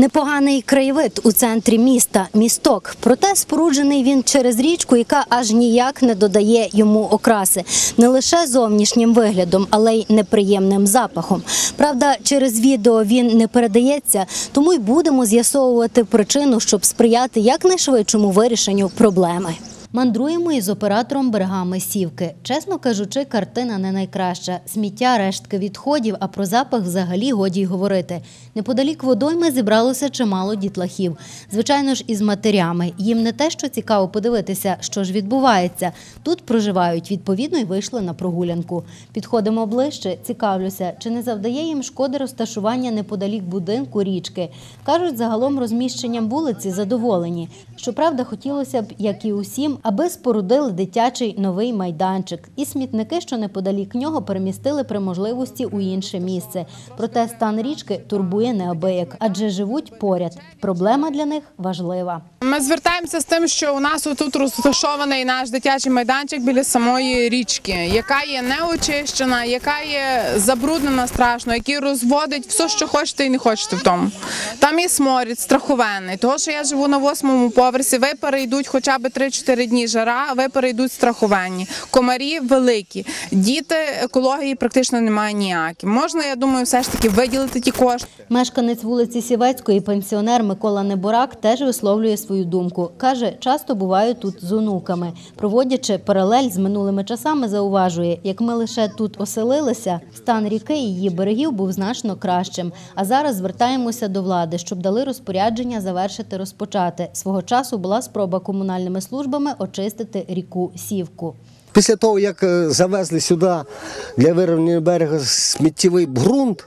Непоганий краєвид у центрі міста місток. Проте споруджений він через річку, яка аж ніяк не додає йому окраси не лише зовнішнім виглядом, але й неприємним запахом. Правда, через відео він не передається, тому й будемо з'ясовувати причину, щоб сприяти якнайшвидшому вирішенню проблеми. Мандруємо із оператором берегами сівки. Чесно кажучи, картина не найкраща. Сміття, рештки відходів, а про запах взагалі годі й говорити. Неподалік водойми зібралося чимало дітлахів. Звичайно ж, із матерями. Їм не те, що цікаво подивитися, що ж відбувається. Тут проживають, відповідно, й вийшли на прогулянку. Підходимо ближче, цікавлюся, чи не завдає їм шкоди розташування неподалік будинку річки. Кажуть, загалом розміщенням вулиці задоволені. Щоправда, хотілося б, як і усім, аби спорудили дитячий новий майданчик. І смітники, що неподалік нього, перемістили при можливості у інше місце. Проте стан річки турбує неабияк, адже живуть поряд. Проблема для них важлива. Ми звертаємося з тим, що у нас тут розташований наш дитячий майданчик біля самої річки, яка є неочищена, яка є забруднена страшно, який розводить все, що хочете і не хочете в тому. Там є сморід страховенний. Того, що я живу на восьмому поверсі, випари йдуть хоча б 3-4 дні жара, а випари йдуть страховенні. Комарі великі. Діти екології практично немає ніякі. Можна, я думаю, все ж таки виділити ті кошти. Мешканець вулиці Сівецької, пенсіонер Микола Неборак, теж висловлює свою думку. Каже, часто буваю тут з онуками. Проводячи паралель з минулими часами, зауважує, як ми лише тут оселилися, стан ріки і її берегів був значно кращим. А зараз звертаємося до влади, щоб дали розпорядження завершити розпочати. Свого часу була спроба комунальними службами очистити ріку Сівку. Після того, як е, завезли сюди для вирівняння берега сміттєвий ґрунт,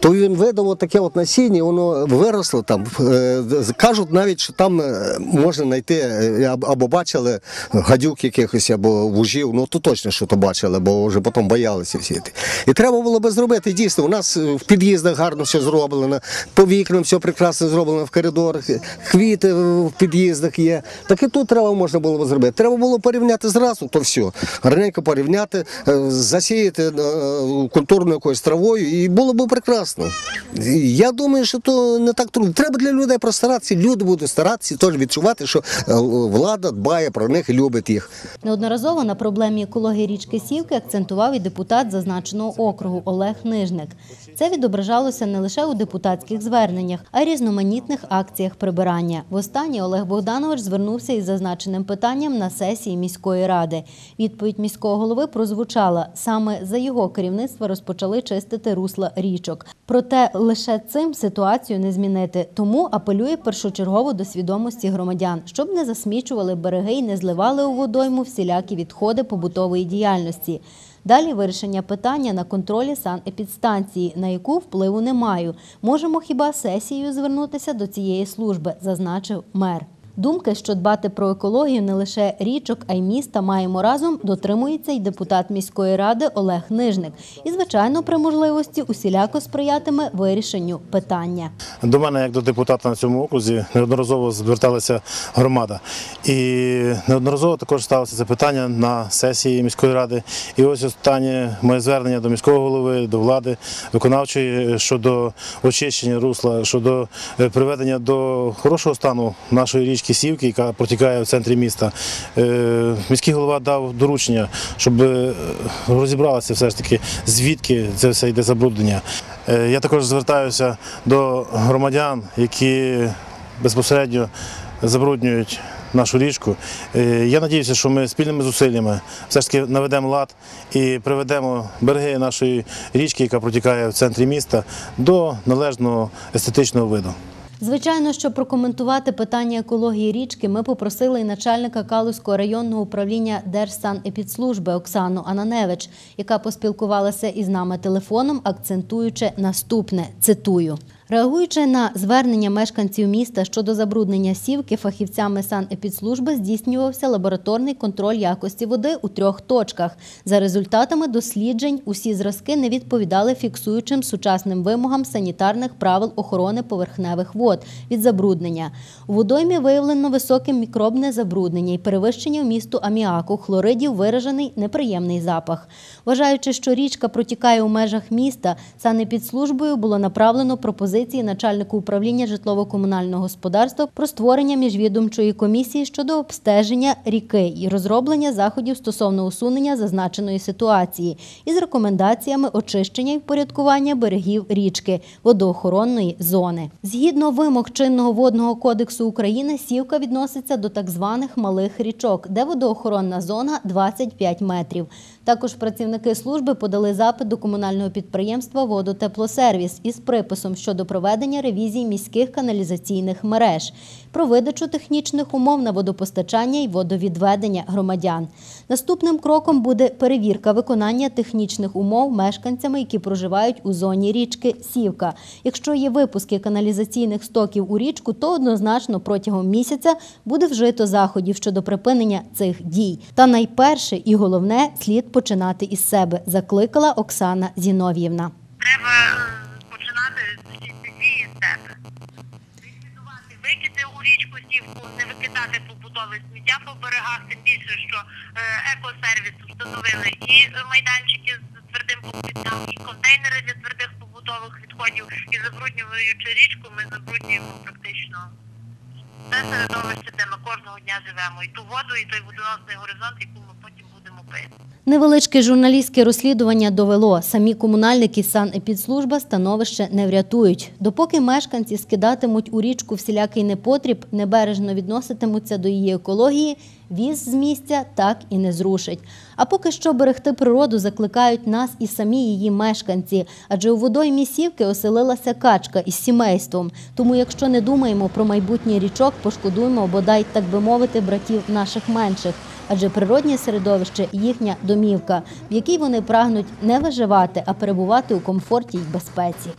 то він видав таке от насіння, воно виросло там. Е, Кажуть навіть, що там е, можна знайти е, або бачили гадюк якихось, або вужів. Ну то точно, що то бачили, бо вже потім боялися всі. І треба було би зробити. Дійсно, у нас в під'їздах гарно все зроблено, по вікнам все прекрасно зроблено в коридорах, квіти в під'їздах є. Так і тут треба можна було б зробити. Треба було порівняти зразу, то все. Гарненько порівняти, засіяти культурною якоюсь травою, і було б прекрасно. І Я думаю, що то не так трудно. Треба для людей простаратися. Люди будуть старатися теж відчувати, що е, влада дбає про них і любить їх. Неодноразово на проблемі екології річки Сівки акцентував і депутат зазначеного округу Олег Нижник. Це відображалося не лише у депутатських зверненнях, а й різноманітних акціях прибирання. Востаннє Олег Богданович звернувся із зазначеним питанням на сесії міської ради. Відповідь міського голови прозвучала саме за його керівництва розпочали чистити русла річок. Проте лише цим ситуацію не змінити. Тому апелює першочергово до свідомості громадян, щоб не засмічували береги і не зливали у водойму всілякі відходи побутової діяльності. Далі вирішення питання на контролі санепідстанції, на яку впливу не маю. Можемо хіба сесією звернутися до цієї служби, зазначив мер. Думки, що дбати про екологію не лише річок, а й міста маємо разом, дотримується й депутат міської ради Олег Нижник. І, звичайно, при можливості усіляко сприятиме вирішенню питання. До мене, як до депутата на цьому окрузі, неодноразово зверталася громада. І неодноразово також ставилося це питання на сесії міської ради. І ось останнє моє звернення до міського голови, до влади виконавчої щодо очищення русла, щодо е, приведення до хорошого стану нашої річки Сівки, яка протікає в центрі міста. Е, Міський голова дав доручення, щоб е, розібралося все ж таки, звідки це все йде забруднення. Е, Я також звертаюся до громадян, які безпосередньо забруднюють нашу річку. Я сподіваюся, що ми спільними зусиллями все ж таки наведемо лад і приведемо береги нашої річки, яка протікає в центрі міста, до належного естетичного виду. Звичайно, щоб прокоментувати питання екології річки ми попросили і начальника Калузького районного управління Держсанепідслужби Оксану Ананевич, яка поспілкувалася із нами телефоном, акцентуючи наступне цитую. Реагуючи на звернення мешканців міста щодо забруднення сівки, фахівцями санепідслужби здійснювався лабораторний контроль якості води у трьох точках. За результатами досліджень усі зразки не відповідали фіксуючим сучасним вимогам санітарних правил охорони поверхневих вод від забруднення. У водоймі виявлено високе мікробне забруднення і перевищення вмісту аміаку, хлоридів виражений неприємний запах. Вважаючи, що річка протікає у межах міста, санепідслужбою було направлено пропозицію пропозиції начальнику управління житлово-комунального господарства про створення міжвідомчої комісії щодо обстеження ріки і розроблення заходів стосовно усунення зазначеної ситуації із рекомендаціями очищення і впорядкування берегів річки водоохоронної зони. Згідно вимог чинного водного кодексу України, сівка відноситься до так званих малих річок, де водоохоронна зона 25 метрів. Також працівники служби подали запит до комунального підприємства Водотеплосервіс із приписом щодо проведення ревізії міських каналізаційних мереж, про видачу технічних умов на водопостачання і водовідведення громадян. Наступним кроком буде перевірка виконання технічних умов мешканцями, які проживають у зоні річки Сівка. Якщо є випуски каналізаційних стоків у річку, то однозначно протягом місяця буде вжито заходів щодо припинення цих дій. Та найперше і головне слід починати із себе, закликала Оксана Зінов'євна. Треба побутове сміття по берегах, тим більше, що е, екосервіс встановили і майданчики з твердим покриттям, і контейнери для твердих побутових відходів. І забруднюючи річку, ми забруднюємо практично те середовище, де ми кожного дня живемо. І ту воду, і той водоносний горизонт, яку ми потім будемо пити. Невеличке журналістське розслідування довело, самі комунальники санепідслужба становище не врятують. Допоки мешканці скидатимуть у річку всілякий непотріб, небережно відноситимуться до її екології, віз з місця так і не зрушить. А поки що берегти природу закликають нас і самі її мешканці, адже у водоймі сівки оселилася качка із сімейством. Тому, якщо не думаємо про майбутнє річок, пошкодуємо бодай, так би мовити, братів наших менших. Адже природнє середовище їхня домівка, в якій вони прагнуть не виживати, а перебувати у комфорті й безпеці.